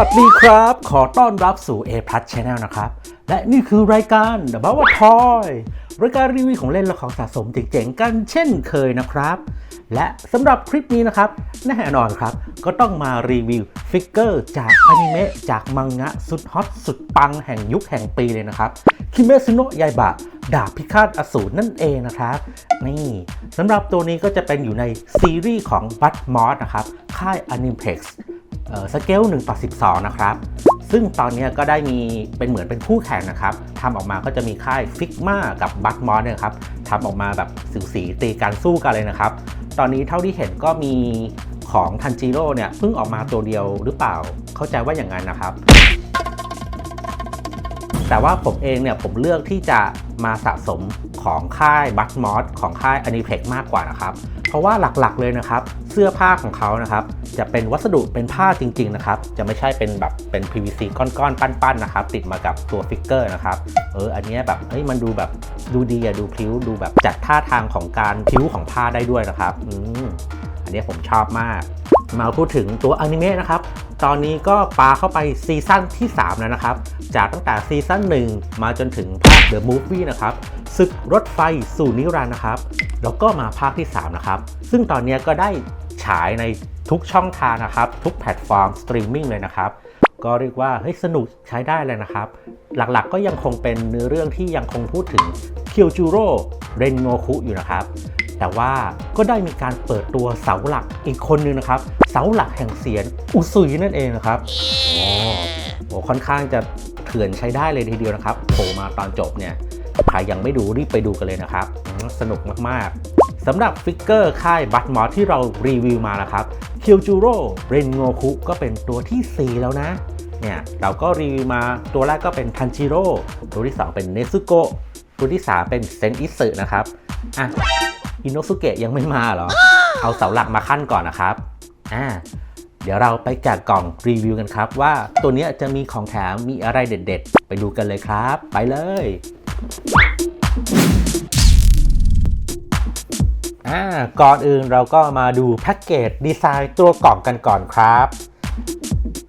สวัสดีครับ ขอต้อนรับสู่ A Plus Channel นะครับ และนี่คือรายการ The Power Toy รายการรีวิวของเล่นและของสะสมเจ๋งๆกันเช่นเคยนะครับ และสำหรับคลิปนี้นะครับ แน่นอนครับ ก็ต้องมารีวิวฟิกเกอร์จากอนิเมะจากมังงะสุดฮอตสุดปังแห่งยุคแห่งปีเลยนะครับ คิเมซุโนะยายบะดาบพิฆาตอสูรนั่นเองนะครับ นี่สำหรับตัวนี้ก็จะเป็นอยู่ในซีรีส์ของบัตมอสนะครับ ค่าย Animplex เอ่อ สเกล1ต่อ12 นะครับ ซึ่งตอนนี้ก็ได้มีเป็นเหมือนเป็นคู่แข่งนะครับทำออกมาก็จะมีค่ายฟิกมากับบัตมอสเนี่ยครับทำออกมาแบบสูสีตีการสู้กันเลยนะครับ ตอนนี้เท่าที่เห็นก็มีของทันจิโร่เนี่ยเพิ่งออกมาตัวเดียวหรือเปล่า เข้าใจว่าอย่างนั้นนะครับ แต่ว่าผมเองเนี่ยผมเลือกที่จะมาสะสมของค่ายบัตมอสของค่ายอนิเพ็กมากกว่านะครับ เพราะว่าหลักๆเลยนะครับ เสื้อผ้าของเขานะครับ จะเป็นวัสดุเป็นผ้าจริง ๆ นะครับ จะไม่ใช่เป็นแบบเป็น PVC ก้อนๆ ปั้นๆ นะครับ ติดมากับตัวฟิกเกอร์นะครับ เออ อันนี้แบบเฮ้ย มันดูแบบดูดีอะดูพลิ้ว ดูแบบจัดท่าทางของการพลิ้วของผ้าได้ด้วยนะครับ อืม อันนี้ผมชอบมาก มาพูดถึงตัวอนิเมะนะครับ ตอนนี้ก็ปาเข้าไปซีซั่นที่ 3 แล้วนะครับ จากตั้งแต่ซีซั่น1 มาจนถึงภาค The Movie นะครับศึกรถไฟสู่นิรันดร์นะครับ แล้วก็มาภาคที่ 3 นะครับ ซึ่งตอนนี้ก็ได้ฉายในทุกช่องทางนะครับ ทุกแพลตฟอร์มสตรีมมิ่งเลยนะครับก็เรียกว่าเฮ้ยสนุกใช้ได้เลยนะครับ หลักๆก็ยังคงเป็นเนื้อเรื่องที่ยังคงพูดถึงเคียวจูโร่เรนโงคุอยู่นะครับ แต่ว่าก็ได้มีการเปิดตัวเสาหลักอีกคนนึงนะครับ เสาหลักแห่งเสียงอุซุยนั่นเองนะครับโอ้โหค่อนข้างจะเถื่อนใช้ได้เลยทีเดียวนะครับโผล่มาตอนจบเนี่ยใครยังไม่ดูรีบไปดูกันเลยนะครับ สนุกมากๆสำหรับฟิกเกอร์ค่ายบัตมอสที่เรารีวิวมานะครับเคียวจูโร่เรนโงคุก็เป็นตัวทีสี่ 4 แล้วนะเนี่ยเราก็รีวิวมาตัวแรกก็เป็นทันจิโร่ตัวที่ 2 เป็นเนซุโกะตัวที่ 3 เป็นเซนอิสึนะครับอะ อินโนสุเกะยังไม่มาเหรอ เอาเสาหลักมาขั้นก่อนนะครับ อ่า เดี๋ยวเราไปแกะกล่องรีวิวกันครับ ว่าตัวเนี้ยจะมีของแถมมีอะไรเด็ด ๆ ไปดูกันเลยครับ ไปเลยอ่าก่อนอื่นเราก็มาดูแพ็กเกจดีไซน์ตัวกล่องกันก่อนครับ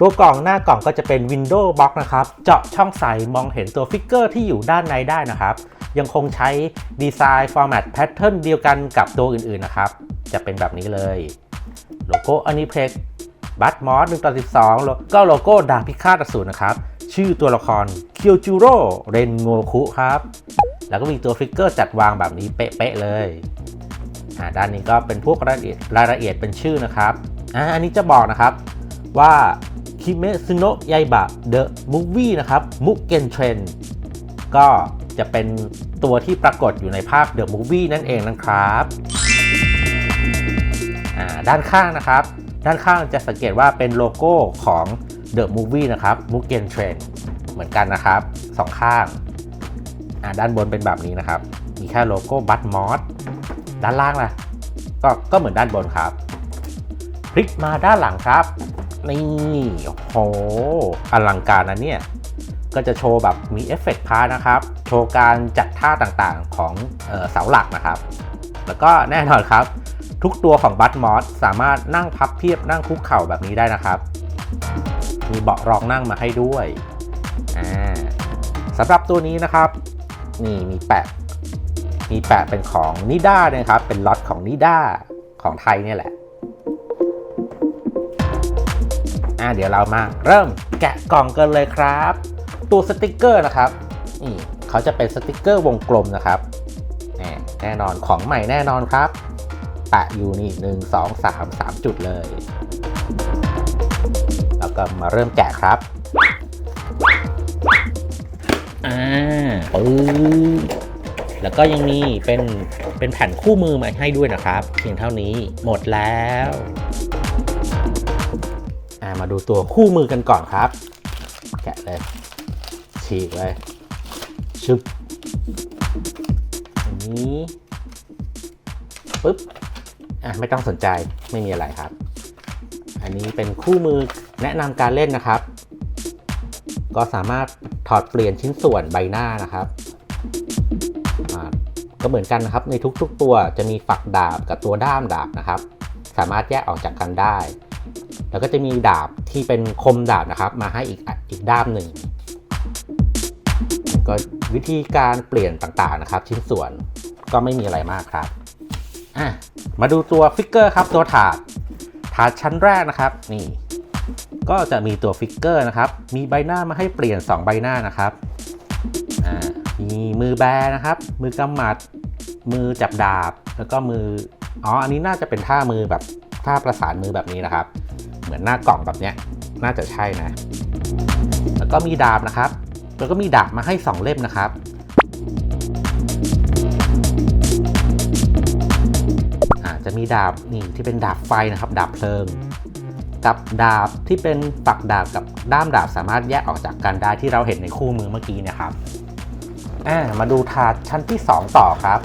ตัวกล่องหน้ากล่องก็จะเป็น Windows Box นะครับ เจาะช่องใส่มองเห็นตัวฟิกเกอร์ที่อยู่ด้านในได้นะครับ ยังคงใช้ดีไซน์ฟอร์แมตแพทเทิร์นเดียวกันกับตัวอื่นๆนะครับ จะเป็นแบบนี้เลย โลโก้อนิเพกบัตมอส1ต่อ12แล้วก็โลโก้ดาบพิฆาตอสูรนะครับ ชื่อตัวละครเคียวจูโร่เรนโงคุครับ แล้วก็มีตัวฟิกเกอร์จัดวางแบบนี้เป๊ะๆเลยอ่าด้านนี้ก็เป็นพวกรายละเอียดรายละเอียดเป็นชื่อนะครับอ่าอันนี้จะบอกนะครับว่า คิเมซุโนะยายบะเดอะมูฟวี่นะครับมุกเกนเทรนก็จะเป็นตัวที่ปรากฏอยู่ในภาค The Movie นั่นเองนะครับอ่าด้านข้างนะครับ ด้านข้างจะสังเกตว่าเป็นโลโก้ของ The Movie นะครับมุกเกนเทรนเหมือนกันนะครับสองข้างอ่าด้านบนเป็นแบบนี้นะครับ มีแค่โลโก้บัตมอสด้านล่างล่ะก็ก็เหมือนด้านบนครับ พลิกมาด้านหลังครับ นี่โหอลังการนะเนี่ย ก็จะโชว์แบบมีเอฟเฟกต์พาร์ทนะครับ โชว์การจัดท่าต่างๆของเออสาหลักนะครับ แล้วก็แน่นอนครับ ทุกตัวของบัตมอสสามารถนั่งพับเพียบนั่งคุกเข่าแบบนี้ได้นะครับ มีเบาะรองนั่งมาให้ด้วยสำหรับตัวนี้นะครับนี่มีแปะมีแปะเป็นของนิด้านะครับ เป็นล็อตของนิด้าของไทยเนี่ยแหละ อ่าเดี๋ยวเรามาเริ่มแกะกล่องกันเลยครับ ตัวสติกเกอร์นะครับนี่เขาจะเป็นสติกเกอร์วงกลมนะครับแน่นอนของใหม่แน่นอนครับแปะอยู่นี่หนึ่งสองสามสามจุดเลย แล้วก็มาเริ่มแกะครับอ่าปึ๊บแล้วก็ยังมีเป็นเป็นแผ่นคู่มือมาให้ด้วยนะครับ เพียงเท่านี้หมดแล้ว มาดูตัวคู่มือกันก่อนครับ แกะเลย ฉีกเลยชึบอันนี้ปึ๊บอะไม่ต้องสนใจไม่มีอะไรครับ อันนี้เป็นคู่มือแนะนำการเล่นนะครับ ก็สามารถถอดเปลี่ยนชิ้นส่วนใบหน้านะครับก็เหมือนกันนะครับในทุกๆตัวจะมีฝักดาบกับตัวด้ามดาบนะครับ สามารถแยกออกจากกันได้ แล้วก็จะมีดาบที่เป็นคมดาบนะครับ มาให้อีกอีกด้ามหนึ่งก็วิธีการเปลี่ยนต่างๆนะครับ ชิ้นส่วนก็ไม่มีอะไรมากครับอะมาดูตัวฟิกเกอร์ครับตัวถาดถาดชั้นแรกนะครับนี่ ก็จะมีตัวฟิกเกอร์นะครับ มีใบหน้ามาให้เปลี่ยน 2 ใบหน้านะครับอ่ามีมือแบนะครับ มือกำหมัด มือจับดาบ แล้วก็มือ อ๋อ อันนี้น่าจะเป็นท่ามือแบบท่าประสานมือแบบนี้นะครับ เหมือนหน้ากล่องแบบเนี้ยน่าจะใช่นะ แล้วก็มีดาบนะครับ แล้วก็มีดาบมาให้ 2 เล่มนะครับ อาจจะมีดาบนี่ที่เป็นดาบไฟนะครับดาบเพลิง กับดาบที่เป็นปักดาบกับด้ามดาบสามารถแยกออกจากกันได้ที่เราเห็นในคู่มือเมื่อกี้นะครับ อ่ามาดูถาดชั้นที่ 2 ต่อครับ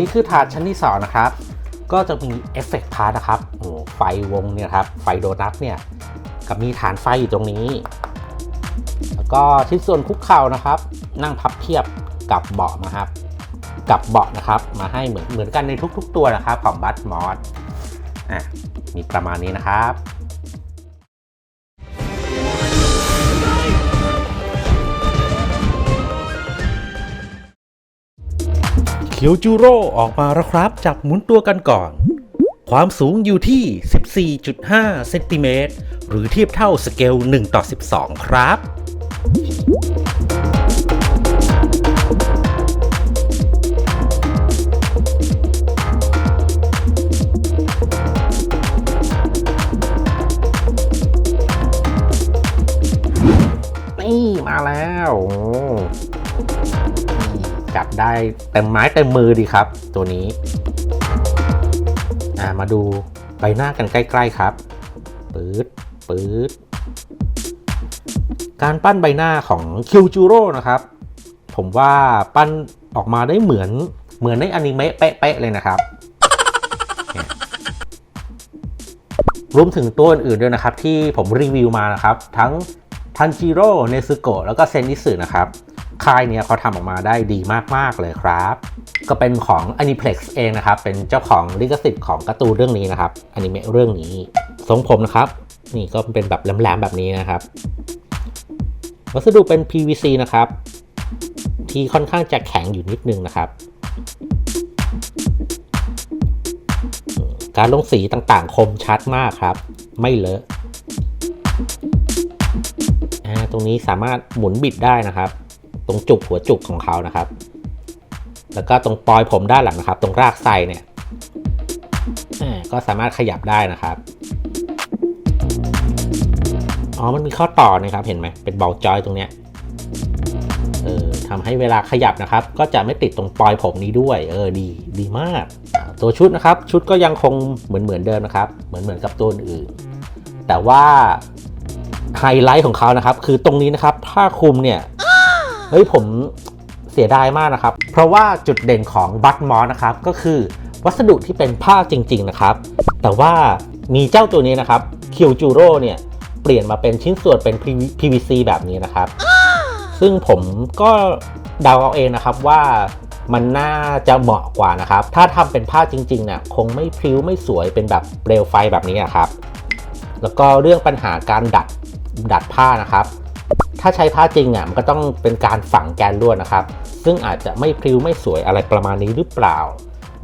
นนี้คือถาดชั้นที่2นะครับ ก็จะมีเอฟเฟกต์พาร์ทนะครับโอ้ไฟวงเนี่ยครับ ไฟโดนัทเนี่ย กับมีฐานไฟอยู่ตรงนี้ แล้วก็ชิ้นส่วนคุกเข่านะครับ นั่งพับเพียบกับเบาะนะครับ กับเบาะนะครับ มาให้เหมือนเหมือนกันในทุก ๆ ตัวนะครับของบัตมอสอะ มีประมาณนี้นะครับ คียวจูโร่ออกมาแล้วครับ จับหมุนตัวกันก่อน ความสูงอยู่ที่ 14.5 เซนติเมตร หรือเทียบเท่าสเกล 1 ต่อ 12 ครับ ได้เต็มไม้เต็มมือดีครับ ตัวนี้มาดูใบหน้ากันใกล้ ๆครับปื๊ดปื๊ดการปั้นใบหน้าของคิวจูโร่นะครับ ผมว่าปั้นออกมาได้เหมือนเหมือนในอนิเมะเป๊ะๆเลยนะครับ รวมถึงตัวอื่นๆด้วยนะครับ ที่ผมรีวิวมานะครับ ทั้งทันจิโร่เนซึโกะแล้วก็เซนนิสึนะครับ ค่ายนี้เขาทำออกมาได้ดีมาก ๆ เลยครับ ก็เป็นของ Aniplex เองนะครับ เป็นเจ้าของลิขสิทธิ์ของการ์ตูนเรื่องนี้นะครับอนิเมะเรื่องนี้ทรงผมนะครับ นี่ก็เป็นแบบแหลมๆแบบนี้นะครับวัสดุเป็น PVC นะครับ ที่ค่อนข้างจะแข็งอยู่นิดนึงนะครับ การลงสีต่างๆ คมชัดมากครับ ไม่เลอะอ่าตรงนี้สามารถหมุนบิดได้นะครับ ตรงจุกหัวจุกของเขานะครับ แล้วก็ตรงปลอยผมด้านหลังนะครับ ตรงรากไซเนี่ยก็สามารถขยับได้นะครับอ๋อมันมีข้อต่อนะครับเห็นไหมเป็นเบาจอยตรงเนี้ยเออทำให้เวลาขยับนะครับ ก็จะไม่ติดตรงปลอยผมนี้ด้วย เออดีดีมาก ตัวชุดนะครับ ชุดก็ยังคงเหมือนเหมือนเดิมนะครับ เหมือนเหมือนกับตัวอื่น แต่ว่าไฮไลท์ของเขานะครับ คือตรงนี้นะครับ ผ้าคลุมเนี่ย เฮ้ยผมเสียดายมากนะครับ เพราะว่าจุดเด่นของบัตมอสนะครับก็คือวัสดุที่เป็นผ้าจริง ๆนะครับ แต่ว่ามีเจ้าตัวนี้นะครับคิวจูโร่เนี่ยเปลี่ยนมาเป็นชิ้นส่วนเป็น PVC แบบนี้นะครับ ซึ่งผมก็เดาเอาเองนะครับว่ามันน่าจะเหมาะกว่านะครับ ถ้าทำเป็นผ้าจริงๆเนี่ยคงไม่พริ้วไม่สวยเป็นแบบเปลวไฟแบบนี้นะครับ แล้วก็เรื่องปัญหาการดัดดัดผ้านะครับ ถ้าใช้ผ้าจริงอะมันก็ต้องเป็นการฝังแกนลวดนะครับ ซึ่งอาจจะไม่พริ้วไม่สวยอะไรประมาณนี้หรือเปล่า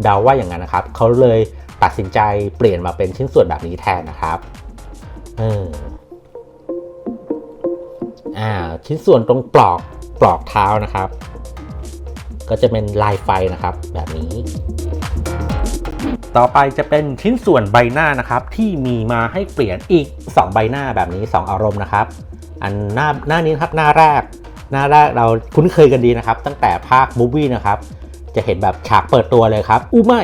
เดาว่าอย่างนั้นนะครับเขาเลยตัดสินใจเปลี่ยนมาเป็นชิ้นส่วนแบบนี้แทนนะครับเอออ่าชิ้นส่วนตรงปลอกปลอกเท้านะครับ ก็จะเป็นลายไฟนะครับแบบนี้ ต่อไปจะเป็นชิ้นส่วนใบหน้านะครับ ที่มีมาให้เปลี่ยนอีก 2 ใบหน้าแบบนี้ 2 อารมณ์นะครับ อันหน้าหน้านี้ครับหน้าแรก หน้าแรกเราคุ้นเคยกันดีนะครับ ตั้งแต่ภาคมูฟวี่นะครับ จะเห็นแบบฉากเปิดตัวเลยครับอู้ไม่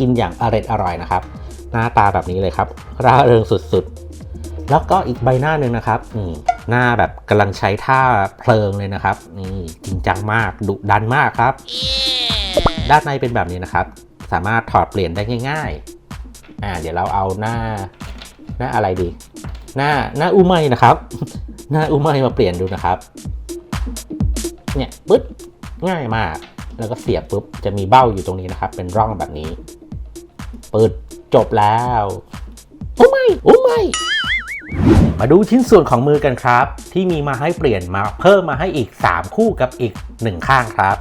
กินอย่างอร่อยอร่อยนะครับ หน้าตาแบบนี้เลยครับร่าเริงสุดๆ แล้วก็อีกใบหน้าหนึ่งนะครับหน้าแบบกำลังใช้ท่าเพลิงเลยนะครับนี่จริงจังมากดุดันมากครับ ด้านในเป็นแบบนี้นะครับ สามารถถอดเปลี่ยนได้ง่าย ๆอ่าเดี๋ยวเราเอาหน้า หน้าอะไรดี หน้าหน้าอุไมนะครับ หน้าอุไมมาเปลี่ยนดูนะครับ เนี่ยปึ๊ดง่ายมาก แล้วก็เสียบปุ๊บจะมีเบ้าอยู่ตรงนี้นะครับ เป็นร่องแบบนี้เปิดจบแล้วอ้ไม่อ้ไม่มาดูชิ้นส่วนของมือกันครับ ที่มีมาให้เปลี่ยนมาเพิ่มมาให้อีก 3 คู่กับอีก 1 ข้างครับ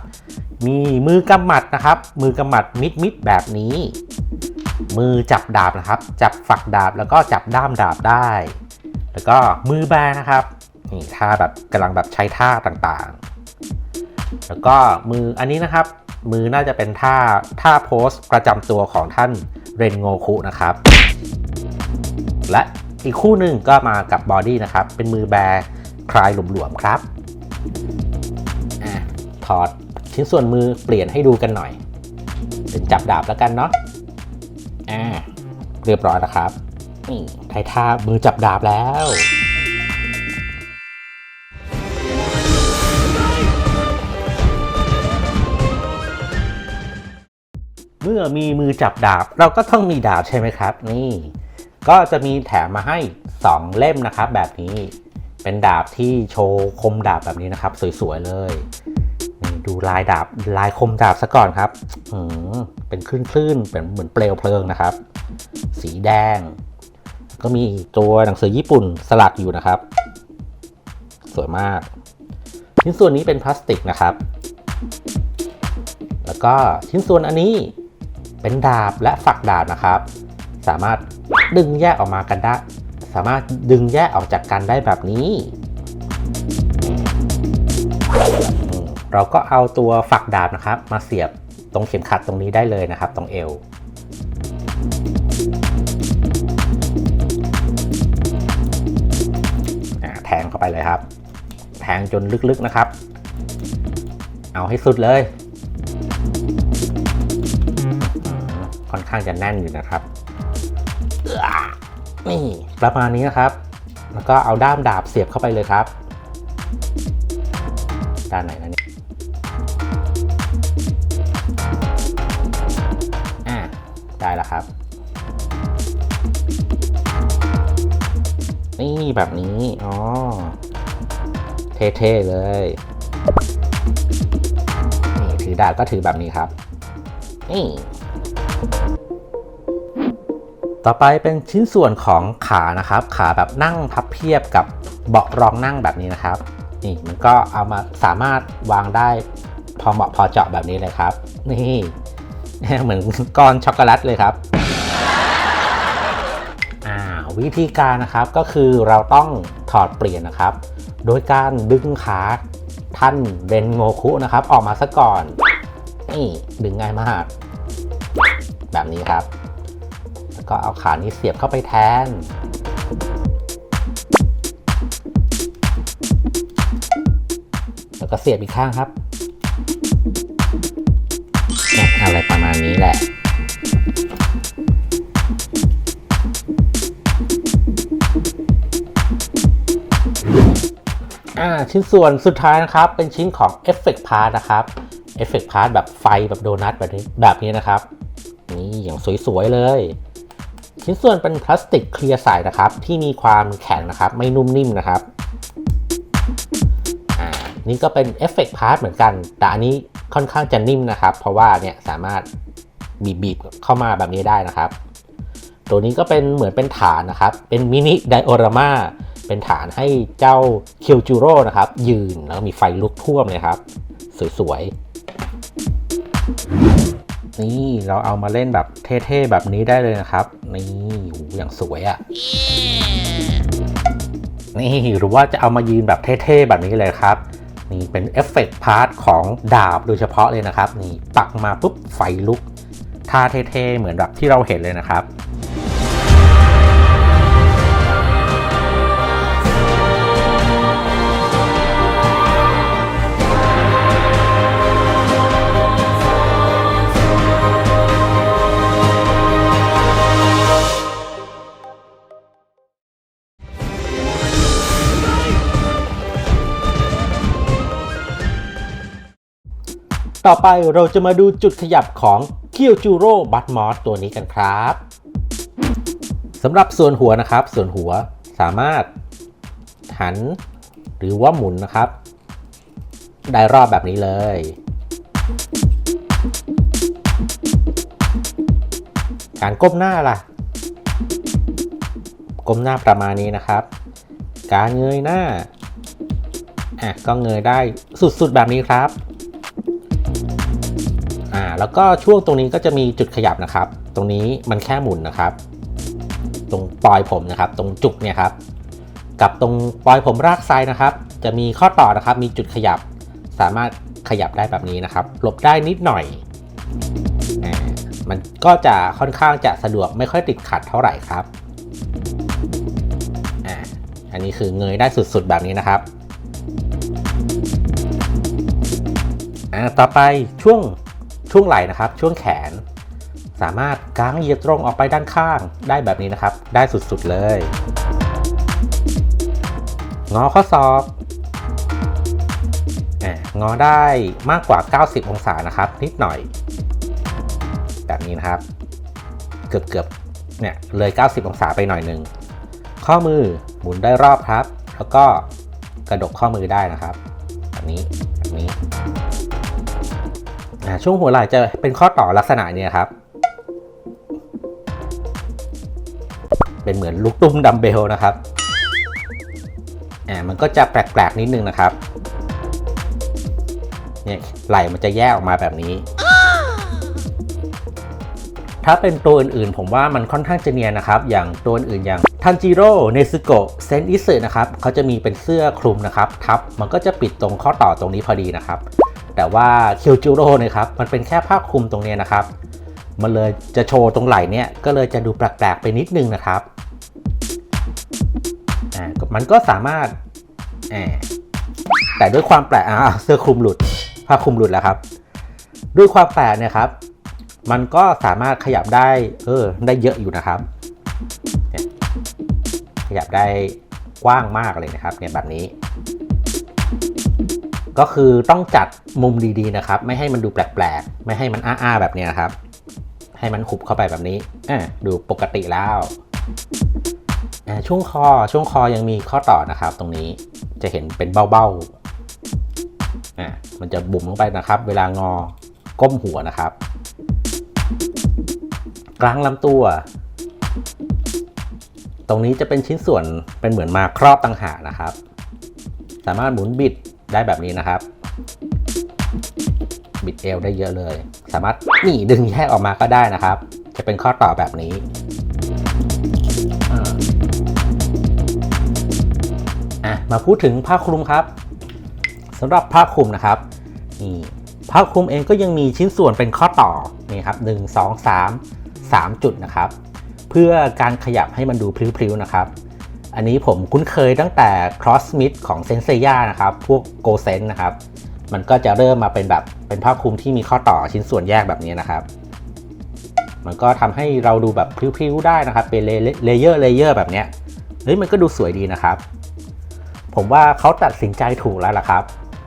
มีมือกำหมัดนะครับ มือกำหมัดมิดมิดแบบนี้ มือจับดาบนะครับ จับฝักดาบแล้วก็จับด้ามดาบได้ แล้วก็มือแบนะครับนี่ท่าแบบกำลังแบบใช้ท่าต่างๆ แล้วก็มืออันนี้นะครับ มือน่าจะเป็นท่าท่าโพสประจำตัวของท่านเรนโงคุนะครับ และอีกคู่หนึ่งก็มากับบอดี้นะครับ เป็นมือแบคลายหลวมๆครับอถอดชิ้นส่วนมือเปลี่ยนให้ดูกันหน่อย เป็นจับดาบแล้วกันเนาะ เรียบร้อยนะครับนี่ไทท่ามือจับดาบแล้วเมื่อมีมือจับดาบเราก็ต้องมีดาบใช่ไหมครับ นี่ ก็จะมีแถมมาให้ 2 เล่มนะครับ แบบนี้เป็นดาบที่โชว์คมดาบแบบนี้นะครับ สวยๆเลยนี่ดูลายดาบลายคมดาบซะก่อนครับอืมเป็นคลื่นๆเป็นเหมือนเปลวเพลิงนะครับ สีแดง ก็มีตัวหนังสือญี่ปุ่นสลักอยู่นะครับ สวยมากชิ้นส่วนนี้เป็นพลาสติกนะครับ แล้วก็ชิ้นส่วนอันนี้เป็นดาบและฝักดาบนะครับ สามารถดึงแยกออกมากันได้ สามารถดึงแยกออกจากกันได้แบบนี้ เราก็เอาตัวฝักดาบนะครับ มาเสียบตรงเข็มขัดตรงนี้ได้เลยนะครับ ตรงเอว ไปเลยครับ แทงจนลึกๆนะครับ เอาให้สุดเลย ค่อนข้างจะแน่นอยู่นะครับนี่ประมาณนี้นะครับ แล้วก็เอาด้ามดาบเสียบเข้าไปเลยครับ ด้านไหนนะเนี่ยอ่าได้แล้วครับ นี่แบบนี้อ๋อเท่ๆเลยนี่ถือดาบก็ถือแบบนี้ครับนี่ต่อไปเป็นชิ้นส่วนของขานะครับ ขาแบบนั่งพับเพียบกับเบาะรองนั่งแบบนี้นะครับ นี่มันก็เอามาสามารถวางได้พอเหมาะพอเจาะแบบนี้เลยครับ นี่เหมือนก้อนช็อกโกแลตเลยครับ วิธีการนะครับก็คือเราต้องถอดเปลี่ยนนะครับ โดยการดึงขาท่านเรนโงคุนะครับ ออกมาซะก่อนนี่ดึงง่ายมาก แบบนี้ครับ แล้วก็เอาขานี้เสียบเข้าไปแทนแล้วก็เสียบอีกข้างครับ อะไรประมาณนี้แหละ อ่าชิ้นส่วนสุดท้ายนะครับ เป็นชิ้นของ Effect Part นะครับ Effect Part แบบไฟแบบโดนัทแบบนี้แบบนี้นะครับ นี่อย่างสวยๆเลย ชิ้นส่วนเป็นพลาสติกเคลียร์ใสนะครับ ที่มีความแข็งนะครับ ไม่นุ่มนิ่มนะครับอ่านี่ก็เป็นเอฟเฟกต์พาร์ทเหมือนกัน แต่อันนี้ค่อนข้างจะนิ่มนะครับ เพราะว่าเนี่ยสามารถบีบๆเข้ามาแบบนี้ได้นะครับ ตัวนี้ก็เป็นเหมือนเป็นฐานนะครับ เป็นมินิไดโอรามา เป็นฐานให้เจ้าเคียวจูโร่นะครับ ยืนแล้วมีไฟลุกท่วมเลยครับ สวยๆ นี่เราเอามาเล่นแบบเท่ๆ แบบนี้ได้เลยนะครับ นี่อย่างสวยอะ่ะ นี่หรือว่าจะเอามายืนแบบเท่ๆ แบบนี้เลยครับนี่เป็นเอฟเฟกต์พาร์ทของดาบโดยเฉพาะเลยนะครับ นี่ปักมาปุ๊บไฟลุกท่าเท่ๆ เหมือนแบบที่เราเห็นเลยนะครับ ต่อไปเราจะมาดูจุดขยับของเคียวจูโร่บัตมอสตัวนี้กันครับสำหรับส่วนหัวนะครับ ส่วนหัวสามารถหันหรือว่าหมุนนะครับ ได้รอบแบบนี้เลย การก้มหน้าล่ะ ก้มหน้าประมาณนี้นะครับ การเงยหน้าอะก็เงยได้สุดๆแบบนี้ครับ อ่าแล้วก็ช่วงตรงนี้ก็จะมีจุดขยับนะครับ ตรงนี้มันแค่หมุนนะครับ ตรงปลอยผมนะครับ ตรงจุกเนี่ยครับ กับตรงปลอยผมรากซ้ายนะครับ จะมีข้อต่อนะครับ มีจุดขยับ สามารถขยับได้แบบนี้นะครับหลบได้นิดหน่อยมันก็จะค่อนข้างจะสะดวกไม่ค่อยติดขัดเท่าไหร่ครับอ่าอันนี้คือเงยได้สุดๆแบบนี้นะครับอ่าต่อไปช่วง ช่วงไหล่นะครับ ช่วงแขน สามารถกางเหยียดตรงออกไปด้านข้างได้แบบนี้นะครับ ได้สุดๆเลย งอข้อศอกงอได้มากกว่า 90 องศานะครับ นิดหน่อย แบบนี้นะครับ เกือบเกือบเนี่ยเลย 90 องศาไปหน่อยหนึ่งข้อมือหมุนได้รอบครับ แล้วก็กระดกข้อมือได้นะครับ แบบนี้แบบนี้ ช่วงหัวไหล่จะเป็นข้อต่อลักษณะเนี้ครับ เป็นเหมือนลูกตุ้มดัมเบลนะครับอ่ามันก็จะแปลกๆนิดนึงนะครับเนี่ยไหล่มันจะแยกออกมาแบบนี้ ถ้าเป็นตัวอื่นๆ ผมว่ามันค่อนข้างจะเนียนนะครับ อย่างตัวอื่นอย่างทันจิโร่เนซึโกะเซนอิสึนะครับเขาจะมีเป็นเสื้อคลุมนะครับ ทับมันก็จะปิดตรงข้อต่อตรงนี้พอดีนะครับ แต่ว่าคียวจิโร่เนี่ยครับมันเป็นแค่ผ้าคลุมตรงนี้นะครับ มันเลยจะโชว์ตรงไหล่เนี่ยก็เลยจะดูแปลกๆไปนิดนึงนะครับอ่ามันก็สามารถอ่าแต่ด้วยความแปลกอ่าเสื้อคลุมหลุดผ้าคลุมหลุดแล้วครับ ด้วยความแปลกเนี่ยครับ มันก็สามารถขยับได้เออได้เยอะอยู่นะครับเนี่ยขยับได้กว้างมากเลยนะครับเนี่ยแบบนี้ ก็คือต้องจัดมุมดีๆนะครับ ไม่ให้มันดูแปลกๆ ไม่ให้มันอ้าๆแบบนี้นะครับ ให้มันหุบเข้าไปแบบนี้อ่ดูปกติแล้วช่วงคอช่วงคอยังมีข้อต่อนะครับ ตรงนี้จะเห็นเป็นเบ้าๆอ่ามันจะบุ๋มลงไปนะครับ เวลางอก้มหัวนะครับ กลางลำตัว ตรงนี้จะเป็นชิ้นส่วนเป็นเหมือนมาครอบต่างหากนะครับ สามารถหมุนบิด ได้แบบนี้นะครับ บิดเอวได้เยอะเลย สามารถนี่ดึงแยกออกมาก็ได้นะครับ จะเป็นข้อต่อแบบนี้อะมาพูดถึงผ้าคลุมครับสำหรับผ้าคลุมนะครับนี่ผ้าคลุมเองก็ยังมีชิ้นส่วนเป็นข้อต่อนี่ครับ1 2 3 3จุดนะครับ เพื่อการขยับให้มันดูพลิ้วๆนะครับ อันนี้ผมคุ้นเคยตั้งแต่ Cross Smith ของเซนเซย่านะครับ พวก g o s e n นะครับ มันก็จะเริ่มมาเป็นแบบเป็นผ้าคลุมที่มีข้อต่อชิ้นส่วนแยกแบบนี้นะครับ มันก็ทำให้เราดูแบบพลิ้วๆได้นะครับ เป็นเลเยอร์เลเยอร์แบบเนี้ยเฮ้ยมันก็ดูสวยดีนะครับ ผมว่าเขาตัดสินใจถูกแล้วล่ะครับ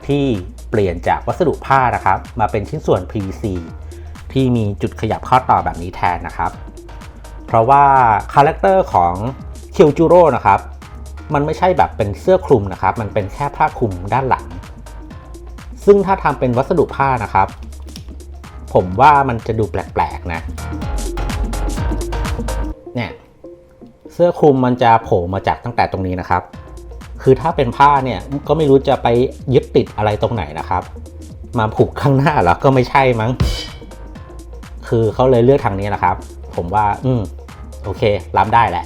ที่เปลี่ยนจากวัสดุผ้านะครับ มาเป็นชิ้นส่วน PVC ที่มีจุดขยับข้อต่อแบบนี้แทนนะครับ เพราะว่าคาแรคเตอร์ของ คียวจูโร่นะครับมันไม่ใช่แบบเป็นเสื้อคลุมนะครับ มันเป็นแค่ผ้าคลุมด้านหลัง ซึ่งถ้าทำเป็นวัสดุผ้านะครับ ผมว่ามันจะดูแปลกๆนะ เนี่ย เสื้อคลุมมันจะโผล่มาจากตั้งแต่ตรงนี้นะครับ คือถ้าเป็นผ้าเนี่ยก็ไม่รู้จะไปยึดติดอะไรตรงไหนนะครับ มาผูกข้างหน้าหรอก็ไม่ใช่มั้ง คือเขาเลยเลือกทางนี้แหละครับ ผมว่า อืม โอเค รับได้แหละ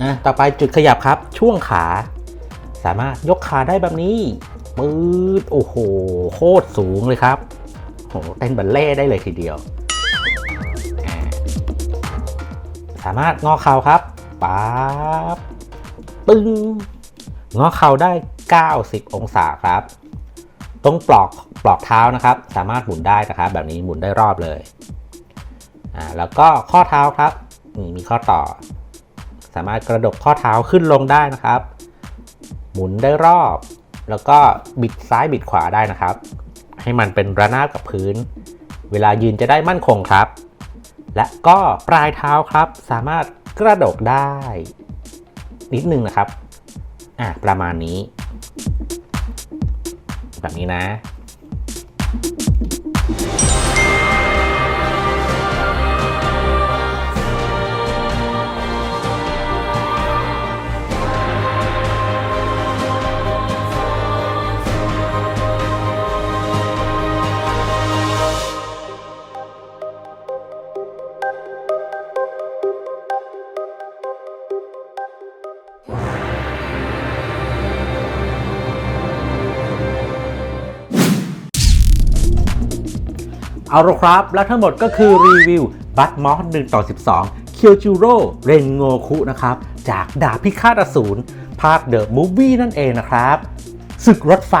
อะต่อไปจุดขยับครับ ช่วงขา สามารถยกขาได้แบบนี้ปื๊ดโอ้โห โคตรสูงเลยครับโหเต้นบัลเล่ได้เลยทีเดียว สามารถงอเข่าครับป๊าบปึ้งงอเข่าได้ 90 องศาครับ ตรงปลอกปลอกเท้านะครับ สามารถหมุนได้นะครับ แบบนี้หมุนได้รอบเลยอ่าแล้วก็ข้อเท้าครับ มีข้อต่อ สามารถกระดกข้อเท้าขึ้นลงได้นะครับ หมุนได้รอบ แล้วก็บิดซ้ายบิดขวาได้นะครับ ให้มันเป็นระนาบกับพื้น เวลายืนจะได้มั่นคงครับ และก็ปลายเท้าครับสามารถกระดกได้ นิดนึงนะครับอะประมาณนี้ แบบนี้นะ เอาละครับ และทั้งหมดก็คือรีวิวบัตมอส1ต่อ 12 เคียวจูโร่เรนโงคุนะครับ จากดาบพิฆาตอสูรภาคเดอะมูฟวี่นั่นเองนะครับศึกรถไฟ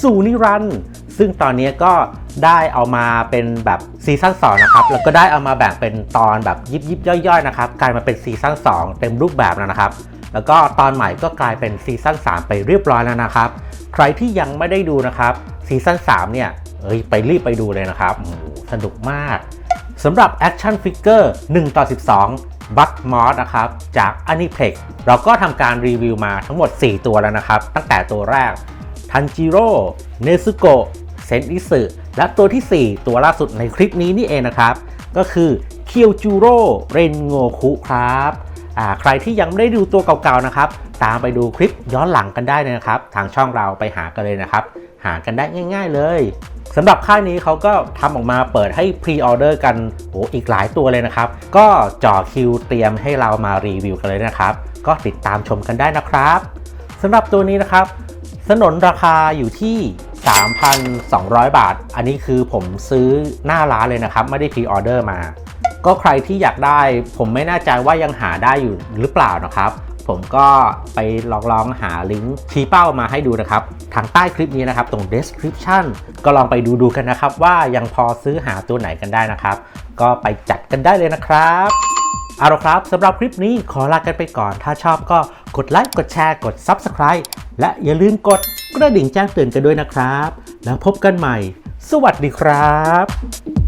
สู่นิรันด์ซึ่งตอนนี้ก็ได้เอามาเป็นแบบซีซั่น2นะครับ แล้วก็ได้เอามาแบ่งเป็นตอนแบบยิบยิบย่อยๆนะครับ กลายมาเป็นซีซั่น2 เต็มรูปแบบแล้วนะครับ แล้วก็ตอนใหม่ก็กลายเป็นซีซั่น3 ไปเรียบร้อยแล้วนะครับ ใครที่ยังไม่ได้ดูนะครับ ซีซั่น3เนี่ยเอ้ยไปรีบไปดูเลยนะครับ สนุกมากสำหรับแอคชั่นฟิกเกอร์1ต่อ12บัตมอสนะครับจาก a n i p e x เราก็ทำการรีวิวมาทั้งหมด 4 ตัวแล้วนะครับ ตั้งแต่ตัวแรกทันจิโร่เนซุโกะเซนอิสึและตัวทีสี่ 4 ตัวล่าสุดในคลิปนี้นี่เองนะครับ ก็คือเคียวจูโร่เรนโงคุครับใครที่ยังไม่ได้ดูตัวเก่าๆนะครับ ตามไปดูคลิปย้อนหลังกันได้เลยนะครับ ทางช่องเราไปหากันเลยนะครับ หากันได้ง่าย ๆ เลยสำหรับค่ายนี้เขาก็ทำออกมาเปิดให้พรีออเดอร์กันโอ้อีกหลายตัวเลยนะครับ ก็จ่อคิวเตรียมให้เรามารีวิวกันเลยนะครับ ก็ติดตามชมกันได้นะครับสำหรับตัวนี้นะครับ สนนราคาอยู่ที่ 3,200 บาท อันนี้คือผมซื้อหน้าร้านเลยนะครับ ไม่ได้พรีออเดอร์มา ก็ใครที่อยากได้ผมไม่แน่ใจว่ายังหาได้อยู่หรือเปล่านะครับ ผมก็ไปลองลองหาลิงก์ชี้เป้ามาให้ดูนะครับ ทางใต้คลิปนี้นะครับ ตรง description ก็ลองไปดูดูกันนะครับ ว่ายังพอซื้อหาตัวไหนกันได้นะครับ ก็ไปจัดกันได้เลยนะครับเอาละครับสำหรับคลิปนี้ขอลากันไปก่อน ถ้าชอบก็กดไลค์กดแชร์กด Subscribe และอย่าลืมกดกระดิ่งแจ้งเตือนกันด้วยนะครับ แล้วพบกันใหม่ สวัสดีครับ